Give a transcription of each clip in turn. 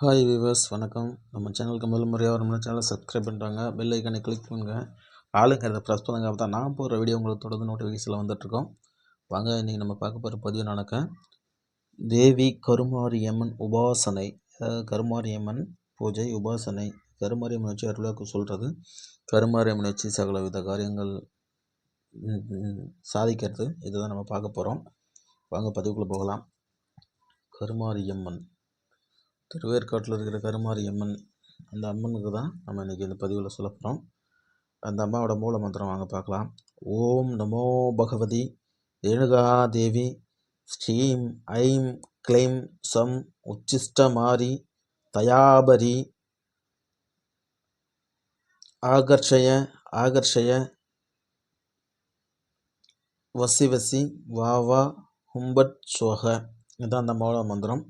Hi viewers வணக்கம். நம்ம சேனலுக்கு முதல் முறையாக வரணும்னா சேனலை சப்ஸ்கிரைப் பண்ணுறாங்க பெல் ஐக்கானை கிளிக் பண்ணுங்க. ஆளுங்கிறத ப்ரெஸ் பண்ணுங்க. அப்போ தான் நான் போகிற வீடியோ உங்களுக்கு தொடர்ந்து நோட்டிஃபிகேஷனில் வந்துட்டுருக்கோம். வாங்க இன்றைக்கி நம்ம பார்க்க போகிற பதிவு நடக்க தேவி கருமாரியம்மன் உபாசனை. அதாவது கருமாரியம்மன் பூஜை உபாசனை. கருமாரியம்மன் வச்சு அருளாக்கு சொல்கிறது கருமாரியம்மன் வச்சு சகல வித காரியங்கள் சாதிக்கிறது. இதுதான் நம்ம பார்க்க போகிறோம் வாங்க பதிவுக்குள்ளே போகலாம். கருமாரியம்மன். திருவேற்காட்டில் இருக்கிற கருமாரியம்மன் அந்த அம்மனுக்கு தான் நம்ம இன்றைக்கி இந்த பதிவில் சொல்ல போகிறோம் அந்த அம்மாவோட மூல மந்திரம் வாங்க பார்க்கலாம். ஓம் நமோ பகவதி ரேணுகாதேவி ஸ்ரீம் ஐம் கிளைம் சம் உச்சிஷ்டமாரி தயாபரி ஆகர்ஷய ஆகர்ஷய வசி வசி வா வா ஹும்பட் சோக. இதுதான் அந்த மூல மந்திரம்.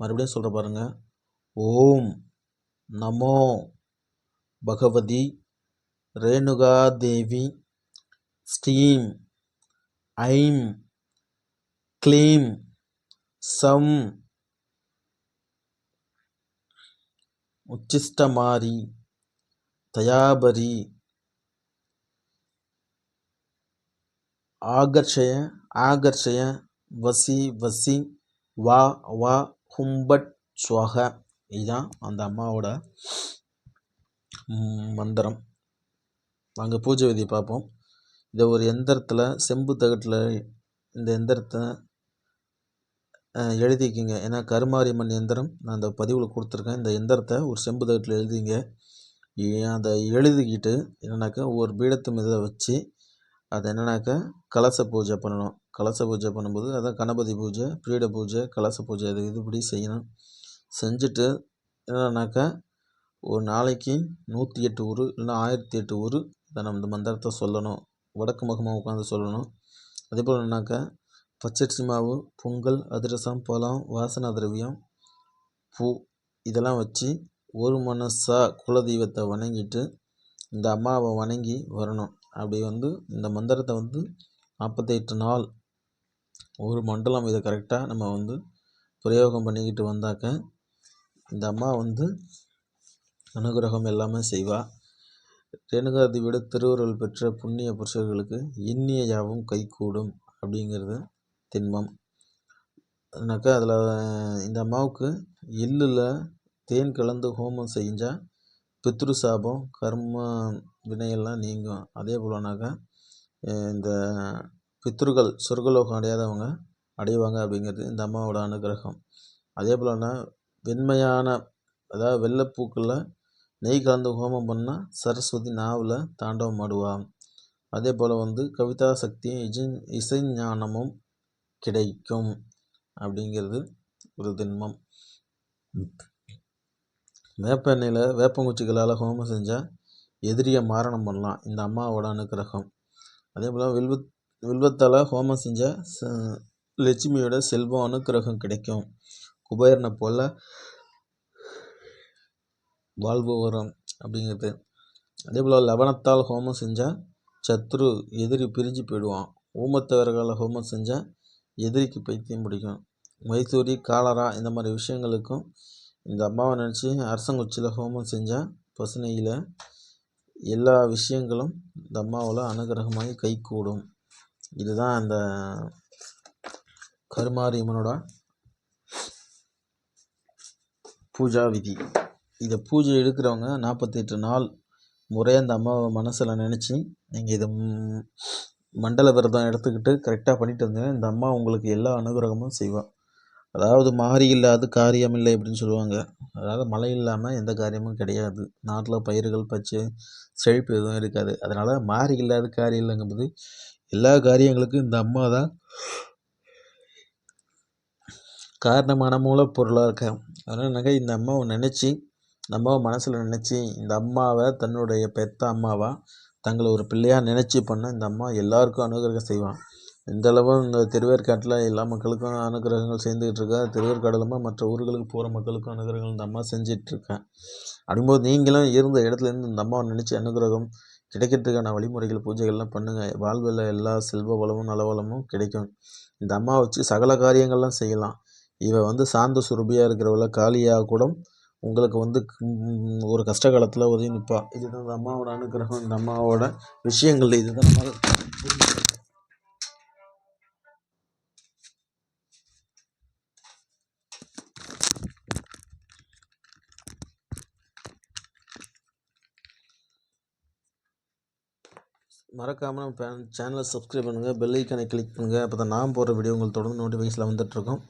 மறுபடியும் சொல்கிற பாருங்க. ஓம் நமோ பகவதி ரேணுகா தேவி ஸ்ரீம் ஐம் க்ளீம் சம் உச்சிஷ்டமாரி தயாபரி ஆகர்ஷய ஆகர்ஷய வசி வசி வா வா ஹும்பட் சுவாக. இதுதான் அந்த அம்மாவோட மந்திரம். நாங்கள் பூஜை விதியை பார்ப்போம். இதை ஒரு எந்திரத்தில் செம்பு தகட்டில் இந்த எந்திரத்தை எழுதிக்கிங்க. ஏன்னா கருமாரியம்மன் எந்திரம் நான் அந்த பதிவில் கொடுத்துருக்கேன். இந்த எந்திரத்தை ஒரு செம்பு தகட்டில் எழுதிங்க. அதை எழுதிக்கிட்டு என்னென்னாக்கா ஒரு பீடத்து மீத வச்சு அது என்னென்னாக்கா கலச பூஜை பண்ணணும். கலச பூஜை பண்ணும்போது அதான் கணபதி பூஜை பீட பூஜை கலச பூஜை இது இதுபடி செய்யணும். செஞ்சுட்டு என்னன்னாக்கா ஒரு நாளைக்கு நூற்றி எட்டு ஊர் இல்லைன்னா ஆயிரத்தி எட்டு ஊர் இதை நம்ம இந்த மந்திரத்தை சொல்லணும். வடக்கு முகமாக உட்காந்து சொல்லணும். அதே போல் என்னன்னாக்கா பச்சரிசி மாவு பொங்கல் அதிரசம் பழம் வாசன திரவியம் பூ இதெல்லாம் வச்சு ஒரு மனசாக குலதெய்வத்தை வணங்கிட்டு இந்த அம்மாவை வணங்கி வரணும். அப்படி வந்து இந்த மந்திரத்தை வந்து நாற்பத்தெட்டு நாள் ஒரு மண்டலம் இதை கரெக்டாக நம்ம வந்து பிரயோகம் பண்ணிக்கிட்டு வந்தாக்க இந்த அம்மா வந்து அனுகிரகம் எல்லாமே செய்வா. ரேணுகாதி விட திருவுருள் பெற்ற புண்ணிய புருஷர்களுக்கு இன்னிய யாவும் கைகூடும் அப்படிங்கிறது திண்மம். அதுனாக்கா அதில் இந்த அம்மாவுக்கு எள்ளில் தேன் கலந்து ஹோமம் செஞ்சால் பித்ரு சாபம் கர்ம வினையெல்லாம் நீங்கும். அதே போலனாக்கா இந்த பித்ருக்கள் சொர்க்கலோகம் அடையாதவங்க அடைவாங்க அப்படிங்கிறது இந்த அம்மாவோட அனுகிரகம். அதே போலன்னா வெண்மையான அதாவது வெள்ளைப்பூக்களில் நெய் கலந்து ஹோமம் பண்ணால் சரஸ்வதி நாவில் தாண்டவம் ஆடுவாள் அதே போல் வந்து கவிதா சக்தியும் இசை இசை ஞானமும் கிடைக்கும் அப்படிங்கிறது ஒரு திண்மம். வேப்ப எண்ணெயில் வேப்பங்குச்சிகளால் ஹோமம் செஞ்சால் எதிரியை மாரணம் பண்ணலாம். இந்த அம்மாவோட அனுக்கிரகம் அதே போல் வில்வத் வில்வத்தால் ஹோமம் செஞ்சால் ச லட்சுமியோட செல்வம் அனுக்கிரகம் கிடைக்கும். குபேரனை போல் வாழ்வு வரும் அப்படிங்கிறது. அதே போல் லவணத்தால் ஹோமம் செஞ்சால் சத்ரு எதிரி பிரிஞ்சு போயிடுவான். ஊமத்தவர்களால் ஹோமம் செஞ்சால் எதிரிக்கு பைத்தியம் பிடிக்கும். மைசூரி காலரா இந்த மாதிரி விஷயங்களுக்கும் இந்த அம்மாவை நினச்சி அரசங்குச்சியில் ஹோமம் செஞ்சால் பசுனையில் எல்லா விஷயங்களும் இந்த அம்மாவில் அனுகிரகமாகி கைகூடும். இதுதான் அந்த கருமாரியம்மனோட பூஜா விதி. இதை பூஜை எடுக்கிறவங்க நாற்பத்தெட்டு நாள் முறையாக அந்த அம்மாவை மனசில் நினச்சி நீங்கள் இதை மண்டல விரதம் எடுத்துக்கிட்டு கரெக்டாக பண்ணிட்டு வந்தீங்கன்னா இந்த அம்மா உங்களுக்கு எல்லா அனுகிரகமும் செய்வாள் அதாவது மாறி இல்லாது காரியம் இல்லை அப்படின்னு சொல்லுவாங்க. அதாவது மழை இல்லாமல் எந்த காரியமும் கிடையாது. நாட்டில் பயிர்கள் பச்சை செழிப்பு எதுவும் இருக்காது. அதனால் மாறி இல்லாத காரியம் இல்லைங்கும்போது எல்லா காரியங்களுக்கும் இந்த அம்மா தான் காரணமான மூலப்பொருளாக இருக்கேன் அதனால் நகை இந்த அம்மாவை நினச்சி நம்ம மனசில் நினச்சி இந்த அம்மாவை தன்னுடைய பெத்த அம்மாவாக தங்களை ஒரு பிள்ளையாக நினச்சி பண்ண இந்த அம்மா எல்லாருக்கும் அனுகிரகம் செய்வான். இந்த அளவு இந்த திருவேற்காட்டில் எல்லா மக்களுக்கும் அனுகிரகங்கள் செய்துக்கிட்டு இருக்கா. மற்ற ஊர்களுக்கு போகிற மக்களுக்கும் அனுகிரகங்கள் இந்த அம்மா செஞ்சிட்ருக்கேன் அப்படிங்கும்போது நீங்களும் இருந்த இடத்துலேருந்து இந்த அம்மாவை நினச்சி அனுகிரகம் கிடைக்கிறதுக்கான வழிமுறைகள் பூஜைகள்லாம் பண்ணுங்கள் வாழ்வில் எல்லா செல்வ வளமும் நலவளமும் கிடைக்கும். இந்த அம்மாவை வச்சு சகல காரியங்கள்லாம் செய்யலாம். இவ வந்து சாந்த சுரபியாக இருக்கிறவள காளியாக கூட உங்களுக்கு வந்து ஒரு கஷ்ட காலத்தில் உதவி நிற்பா இதுதான் இந்த அம்மாவோட அனுக்கிரகம் இந்த அம்மாவோட விஷயங்கள். இதுதான் நம்ம மறக்காமல் நம்ம சேனலை சப்ஸ்கிரைப் பண்ணுங்கள் பெல் ஐக்கானை கிளிக் பண்ணுங்கள் அப்போ தான் நான் போடுற வீடியோ உங்களுக்கு தொடர்ந்து நோட்டிஃபிகேஷனில் வந்துட்டுருக்கும்.